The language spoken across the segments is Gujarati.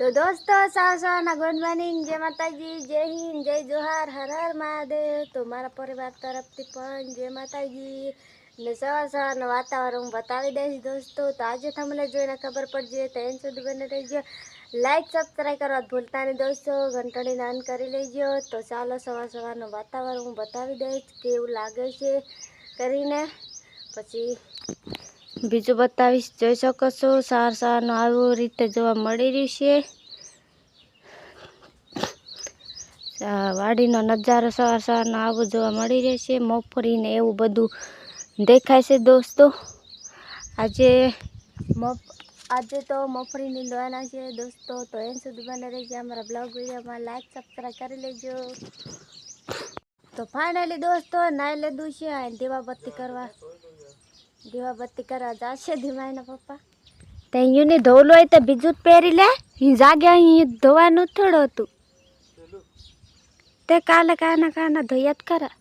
તો દોસ્તો સાવ સવારના ગુડ મોર્નિંગ જય માતાજી, જય હિન્દ, જય જોહાર, હર હર મહાદેવ. તો મારા પરિવાર તરફથી પણ જય માતાજી. ને સવાર સવારનું વાતાવરણ હું બતાવી દઈશ દોસ્તો. તો આજે તમને જોઈને ખબર પડશે તો એન સુધી બને રહીજો. લાઈક સબસ્ક્રાઈબ કરવા ભૂલતા નહીં દોસ્તો. ઘંટડી નાન કરી લેજો. તો ચાલો સવાર સવારનું વાતાવરણ હું બતાવી દઈશ, કેવું લાગે છે કરીને. પછી બીજું બતાવીશ. જોઈ શકો છો, સાર સારનું આવું રીતે જોવા મળી રહ્યું છે. વાડીનો નજારો સવાર સવારનો આવું જોવા મળી રહેશે મગફળીને એવું બધું દેખાય છે દોસ્તો. આજે આજે તો મગફળી નીંદવાના છે દોસ્તો. તો એમ સુધી બને રહેજે અમારા બ્લોગ વિડીયોમાં. લાઈક સબસ્ક્રાઈબ કરી લેજો. તો ફાઇનલી દોસ્તો, નાઈ લીધું છે અને દીવાબત્તી કરવા. દીવાબત્તી કરવા જશે ધીમાઈના પપ્પા. તે અહીંયાને ધોલું હોય તો બીજું જ પહેરી લે. અહીં જાગ્યા અહીં ધોવાનું થોડું હતું. તે કાલે કાના કાના ધોયા જ ખરા.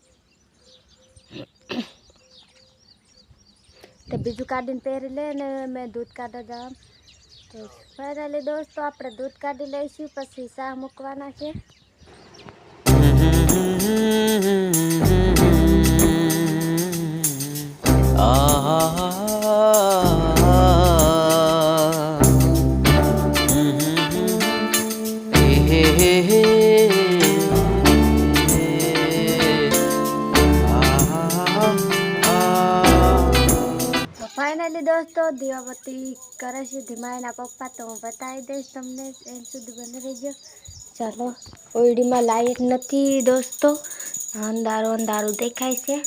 તે બીજું કાઢીને પહેરી લે ને મેં દૂધ કાઢવા જવા તો ફાઇનલી દોસ્તો, આપણે દૂધ કાઢી લઈશું, પછી શાહ મૂકવાના છે. ફાઇનલી દોસ્તો, દીવાબત્તી કરે છે ધીમા એના પપ્પા, તો હું બતાવી દઈશ તમને એમ સુધી બની રહેજો. ચાલો ઓઈડીમાં લાઈટ નથી દોસ્તો. અંધારું અંધારું દેખાય છે.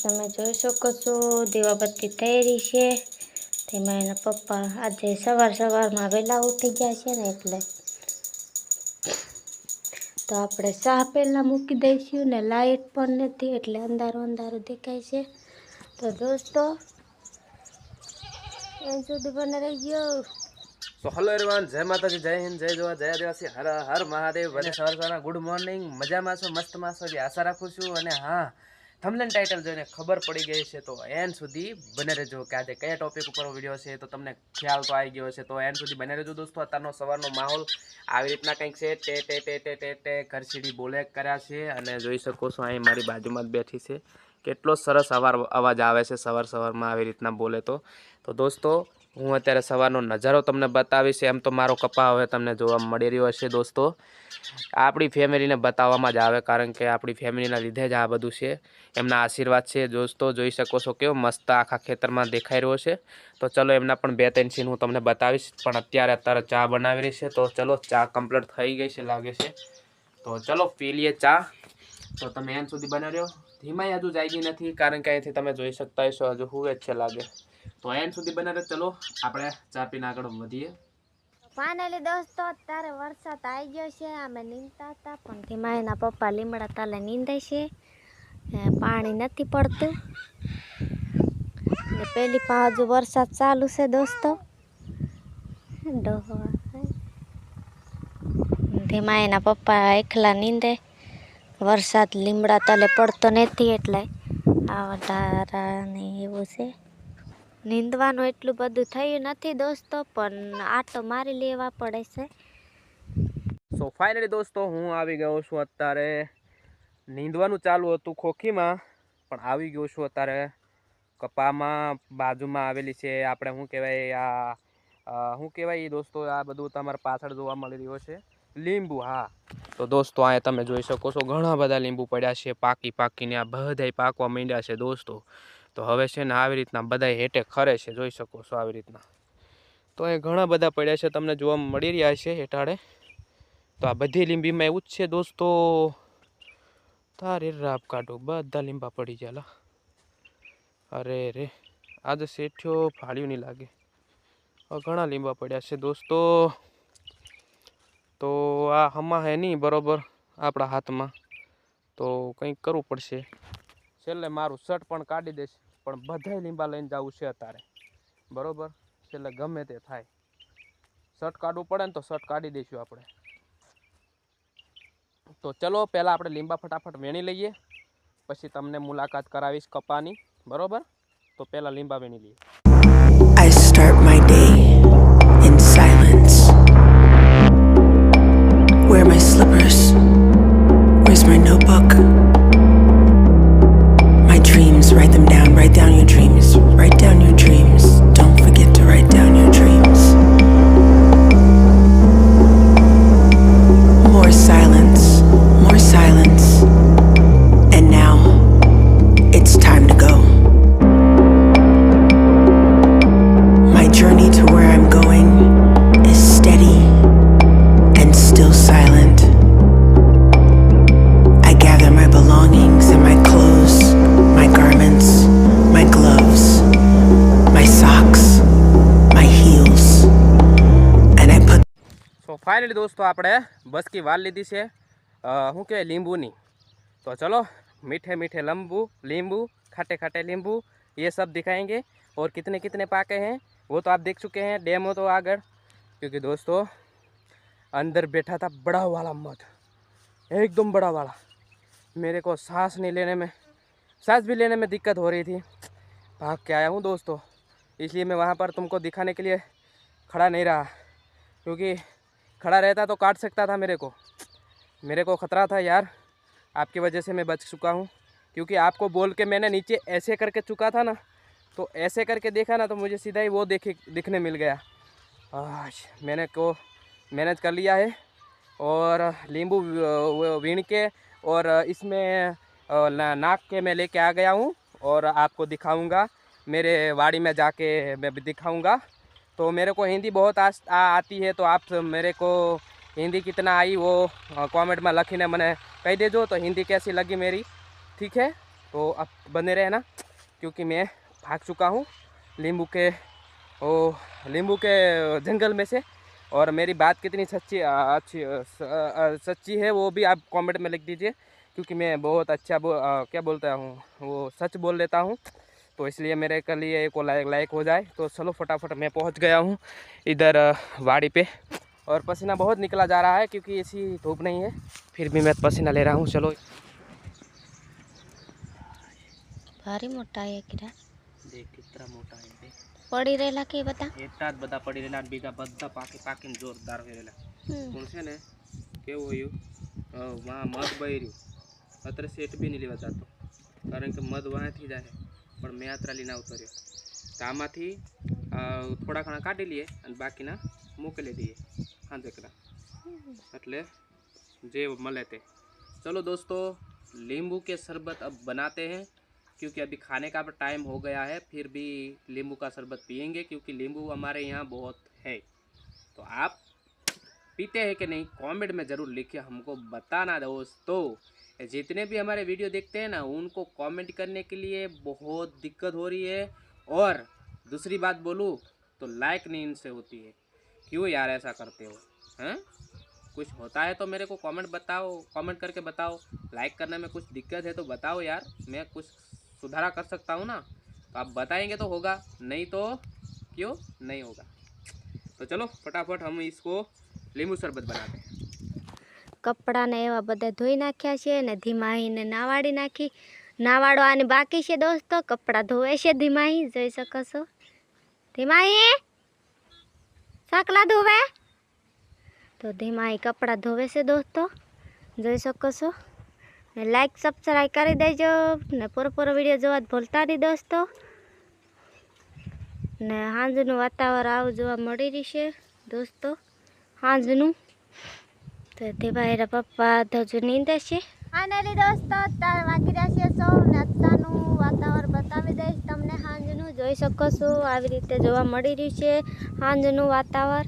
તમે જોઈ શકો છો, દીવાબત્તી રહી છે. તેમાં એના પપ્પા આજે સવાર સવારમાં વહેલા ઉઠી ગયા છે ને એટલે તો આપણે ચા પહેલાં મૂકી દઈશું ને લાઈટ પણ નથી એટલે અંધારું અંધારું દેખાય છે. તો દોસ્તો એમ સુધી બને રહી ગયો તો હલો એરવાન જય માતાજી, જય હિન્દ, જય જોવા જય આદિવાસી, હર હર મહાદેવ. બધા સવાર સવારના ગુડ મોર્નિંગ મજામાં છો મસ્તમાં છો આશા રાખું છું. અને હા થમલેન ટાઇટલ જોઈને ખબર પડી ગઈ છે, તો એન સુધી બને રહેજો. કે આજે કયા ટોપિક ઉપર વીડિયો છે, તો તમને ખ્યાલ તો આવી ગયો છે તો એન સુધી બને રહેજો દોસ્તો. અત્યારનો સવારનો માહોલ આવી રીતના કંઈક છે. ટે ટે ટે ટે ટે ટે ઘરસીડી બોલે કર્યા છે અને જોઈ શકો છો અહીં મારી બાજુમાં જ બેઠી છે. કેટલો સરસ અવાર, અવાજ આવે છે સવાર સવારમાં આવી રીતના બોલે તો. તો દોસ્તો હું અત્યારે સવારનો નજારો તમને બતાવીશ, એમ તો મારો કપા હવે તમને જોવા મળી રહ્યો હશે દોસ્તો. આપણી ફેમિલીને બતાવવામાં જ આવે, કારણ કે આપણી ફેમિલીના લીધે જ આ બધું છે. એમના આશીર્વાદ છે. દોસ્તો, જોઈ શકો છો કેવો મસ્ત આખા ખેતરમાં દેખાઈ રહ્યો છે. તો ચલો એમના પણ બે ત્રણ સીન હું તમને બતાવીશ. પણ અત્યારે અત્યારે ચા બનાવી રહી છે. તો ચલો ચા કમ્પ્લીટ થઈ ગઈ છે લાગે છે. તો ચલો પી લઈએ ચા. તો તમે એમ સુધી બનાવી રહ્યો ધીમાઈ હજુ જાગી નથી, કારણ કે અહીંથી તમે જોઈ શકતા હશો, હજુ હું જ છે લાગે. તો એન સુધી બનાવે ચલો, આપણે ચા પીને આગળ વધીએ. ફાઇનલી દોસ્તો, અત્યારે વરસાદ આવી ગયો છે, અમે નીંદતા હતા, પણ ધીમા એના પપ્પા લીમડા તાલે નીંદે છે. પાણી નથી પડતું. ને પેલી પા વરસાદ ચાલુ છે દોસ્તો. ધીમા એના પપ્પા એકલા નીંદે. વરસાદ લીમડા તલે પડતો નથી, એટલે આ વધારા ને એવું છે. નીંદવાનું એટલું બધું થયું નથી દોસ્તો, પણ આટો મારી લેવા પડે છે. સો ફાઇનલી દોસ્તો, હું આવી ગયો છું અત્યારે. નીંદવાનું ચાલુ હતું ખોખીમાં, પણ આવી ગયો છું અત્યારે. કપામાં, બાજુમાં આવેલી છે, આપણે શું કહેવાય, આ શું કહેવાય દોસ્તો, આ બધું તમારા પાછળ જોવા મળી રહ્યો છે. લીંબુ, હા. તો દોસ્તો, અહીંયા તમે જોઈ શકો છો, ઘણા બધા લીંબુ પડ્યા છે, પાકી પાકીને આ બધા પાકવા માંડ્યા છે દોસ્તો. તો હવે છે ને આવી રીતના બધા હેઠે ખરે છે, જોઈ શકો છો આવી રીતના. તો એ ઘણા બધા પડ્યા છે, તમને જોવા મળી રહ્યા છે હેઠાડે. તો આ બધી લીંબીમાં એવું જ છે દોસ્તો. તારે રાપ કાઢો, બધા લીંબા પડી ગયા અરે રે આજે શેઠિયો ફાળ્યું નહીં લાગે. ઘણા લીંબા પડ્યા છે દોસ્તો. તો આ હમા હે નહીં, બરોબર, આપણા હાથમાં. તો કંઈક કરવું પડશે. છેલ્લે મારું શર્ટ પણ કાઢી દઈશ પણ બધાય લીંબા લઈને જવું છે અત્યારે. બરાબર? છેલ્લે ગમે તે થાય. શર્ટ કાઢવું પડે ને તો શર્ટ કાઢી દઈશું આપણે. તો ચલો, પહેલાં આપણે લીંબા ફટાફટ વેણી લઈએ. પછી તમને મુલાકાત કરાવીશ કપાની બરાબર? તો પહેલાં લીંબા વેણી લઈએ. I start my day in silence. Where my slippers? દોસ્તો આપણે બસકી વાલ લીધી છે અ, શું કહેવાય લીંબુની તો ચલો मीठे मीठे लंबू नींबू खट्टे खट्टे नींबू ये सब दिखाएंगे और कितने कितने पाके हैं वो तो आप देख चुके हैं डेमो तो आगर क्योंकि दोस्तों अंदर बैठा था बड़ा वाला मध एकदम बड़ा वाला मेरे को सांस नहीं लेने में सांस भी लेने में दिक्कत हो रही थी भाग के आया हूँ दोस्तों इसलिए मैं वहाँ पर तुमको दिखाने के लिए खड़ा नहीं रहा क्योंकि खड़ा रहता तो काट सकता था मेरे को। मेरे को खतरा था यार। आपकी वजह से मैं बच चुका हूँ। क्योंकि आपको बोल के मैंने नीचे ऐसे करके चुका था ना तो ऐसे करके देखा ना तो मुझे सीधा ही वो देखे, दिखने मिल गया। आज मैंने को मैनेज कर लिया है। और नींबू वीण के और इसमें नाक के मैं लेके आ गया हूँ। और आपको दिखाऊँगा। मेरे वाड़ी में जाके मैं दिखाऊँगा। तो मेरे को हिंदी बहुत आ, आ, आती है तो आप मेरे को हिंदी कितना आई वो कमेंट में लखी ने मैंने दे जो तो हिंदी कैसी लगी मेरी ठीक है? तो आप बने रहे ना क्योंकि मैं भाग चुका हूँ नींबू के ओ लींबू के जंगल में से और मेरी बात कितनी सच्ची अच्छी सच्ची है वो भी आप कमेंट में लिख दीजिए क्योंकि मैं बहुत अच्छा बो, आ, क्या बोलता हूँ वो सच बोल लेता हूँ। तो इसलिए मेरे के लिए को लाइक लाइक हो जाए। तो चलो फटाफट मैं पहुँच गया हूँ इधर वाड़ी पे। और पसीना बहुत निकला जा रहा है क्योंकि ऐसी धूप नहीं है। फिर भी मैं पसीना ले रहा हूँ चलो। भारी मोटा है देख कितना मोटा है पड़ी रहेला के बता। एकटा बता पड़ी रहेला बीगा बद्दा पाके पाके जोरदार हो रहेला। हम्म। कौन से ने? के होयो वहाँ मत बैरियो अतर सेट भी नहीं लेवा जातो। कारण के मद वहाँ थी जाए। પણ મેં આતરા લઈને આવતો રહ્યો તો આમાંથી અ, થોડા ઘણા કાઢી લઈએ અને બાકીના મોકલી દઈએ હાંજકડા એટલે જે મળે તે चलो दोस्तों नींबू के शरबत अब बनाते हैं क्योंकि अभी खाने का टाइम हो गया है फिर भी नींबू का शरबत पियेंगे क्योंकि नींबू हमारे यहाँ बहुत है तो आप पीते हैं कि नहीं कमेंट में ज़रूर लिखिए हमको बताना दोस्तों जितने भी हमारे वीडियो देखते हैं ना, उनको कमेंट करने के लिए बहुत दिक्कत हो रही है। और दूसरी बात बोलूँ तो लाइक नहीं इनसे होती है। क्यों यार ऐसा करते हो, हैं? कुछ होता है तो मेरे को कमेंट बताओ कमेंट करके बताओ। लाइक करने में कुछ दिक्कत है तो बताओ यार, मैं कुछ सुधारा कर सकता हूँ ना? तो आप बताएँगे तो होगा, नहीं तो क्यों? नहीं होगा। तो चलो, फटाफट हम इसको नींबू शरबत बनाते हैं। કપડાને એવા બધા ધોઈ નાખ્યા છે ને ધીમાહીને નાવાડી નાખી. નાવાડવાની બાકી છે દોસ્તો, કપડાં ધોવે છે ધીમાહી. જોઈ શકો છો. ધીમાહી, સાકલા ધોવે. તો ધીમાહી કપડાં ધોવે છે દોસ્તો. જોઈ શકો છો. ને લાઈક સબસ્ક્રાઈબ કરી દેજો. ને પૂરો પૂરો વીડિયો જોવા ભૂલતા નહીં દોસ્તો. ને સાંજનું વાતાવરણ આવું જોવા મળી રહેશે દોસ્તો. સાંજનું તો તે ભાઈરા પપ્પા તો જો નીંદે છે. ફાઇનલી દોસ્તો, અત્યારે વાગી રહ્યા છે સૌ અત્યારનું વાતાવરણ બતાવી દઈશ. તમને સાંજનું જોઈ શકો છો. આવી રીતે જોવા મળી રહ્યું છે સાંજનું વાતાવરણ.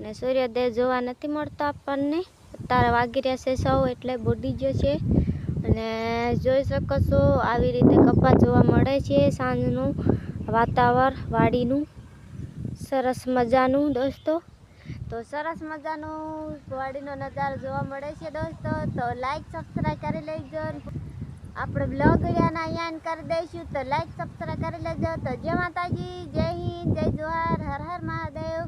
ને સૂર્યોદય જોવા નથી મળતો આપણને. અત્યારે વાગી રહ્યા છે સૌ એટલે બુડી ગયો છે. અને જોઈ શકો છો, આવી રીતે કપાસ જોવા મળે છે સાંજનું વાતાવરણ, વાડીનું. સરસ મજાનું દોસ્તો. તો સરસ મજાનો વાડીનો નજારો જોવા મળે છે દોસ્તો. તો લાઈક સબસ્ક્રાઈબ કરી લેજો. આપણે બ્લોગ યાના અહીંયા કરી દઈશું, તો લાઈક સબસ્ક્રાઈબ કરી લેજો. તો જય માતાજી, જય હિન્દ, જય જોહાર, હર હર મહાદેવ.